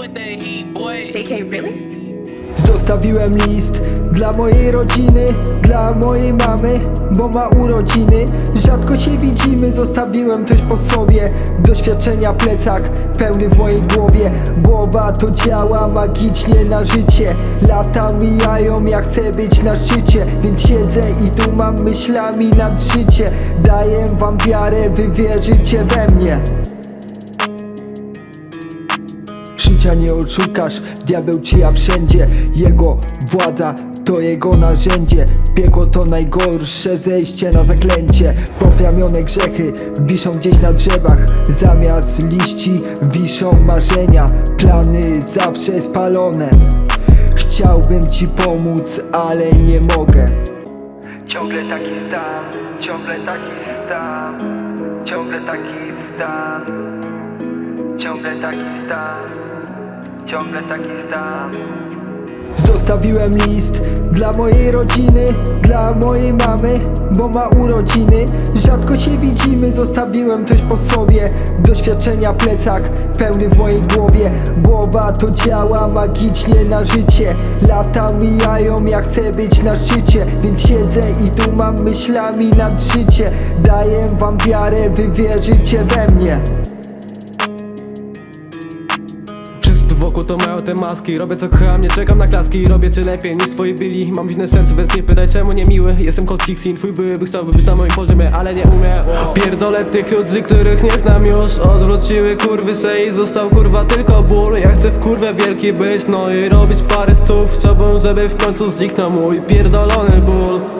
JK, really? Zostawiłem list dla mojej rodziny, dla mojej mamy, bo ma urodziny. Rzadko się widzimy, zostawiłem coś po sobie. Doświadczenia plecak, pełny w mojej głowie. Głowa to działa magicznie na życie. Lata mijają, ja chcę być na szczycie. Więc siedzę i tu mam myślami nad życie. Daję wam wiarę, wy wierzycie we mnie Życia nie oszukasz, diabeł czyja wszędzie Jego władza to jego narzędzie. Piekło to najgorsze zejście na zaklęcie. Poplamione grzechy wiszą gdzieś na drzewach. Zamiast liści wiszą marzenia. Plany zawsze spalone. Chciałbym ci pomóc, ale nie mogę. Ciągle taki stan, ciągle taki stan Ciągle taki stan Ciągle taki stan, ciągle taki stan. Zostawiłem list dla mojej rodziny, dla mojej mamy, bo ma urodziny. Rzadko się widzimy, zostawiłem coś po sobie. Doświadczenia plecak, pełny w mojej głowie. Głowa to działa magicznie na życie. Lata mijają, ja chcę być na szczycie, więc siedzę i tu mam myślami nad życie. Daję wam wiarę, wy wierzycie we mnie. Wokół to mają te maski. Robię co kocham, nie czekam na klaski. Robię czy lepiej niż swoi byli. Mam widzne serce, więc nie pytaj czemu nie miły. Jestem Cold 16, twój były by chciałby być na moim poziomie Ale nie umie. Pierdolę tych ludzi, których nie znam już. Odwróciły kurwy się i został kurwa tylko ból. Ja chcę w kurwę wielki być, no i robić parę stów. Chciałbym, żeby w końcu zniknął mój pierdolony ból